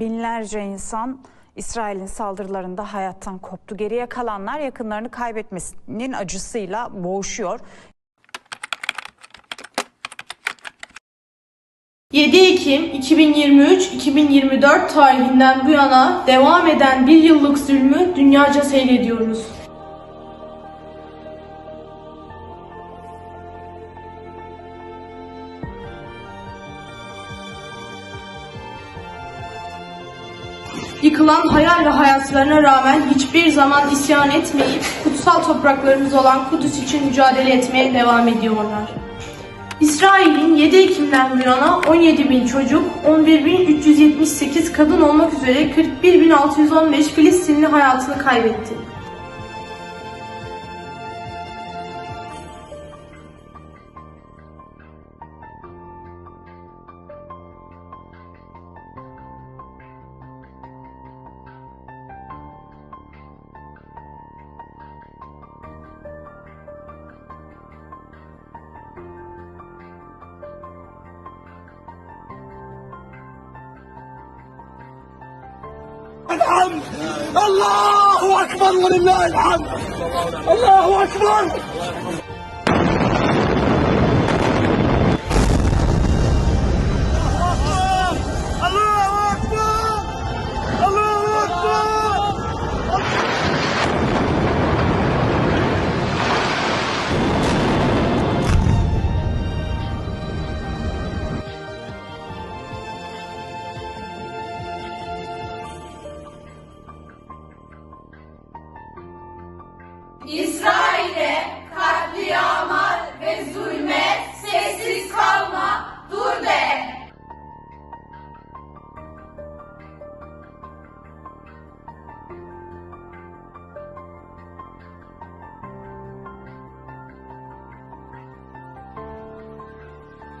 Binlerce insan İsrail'in saldırılarında hayattan koptu. Geriye kalanlar yakınlarını kaybetmesinin acısıyla boğuşuyor. 7 Ekim 2023-2024 tarihinden bu yana devam eden bir yıllık zulmü dünyaca seyrediyoruz. Yıkılan hayal ve hayatlarına rağmen hiçbir zaman isyan etmeyip kutsal topraklarımız olan Kudüs için mücadele etmeye devam ediyorlar. İsrail'in 7 Ekim'den bu yana 17 bin çocuk, 11.378 kadın olmak üzere 41.615 Filistinli hayatını kaybetti. الحمد. الله أكبر ولله الحمد. الله أكبر. İsrail'e katliama ve zulme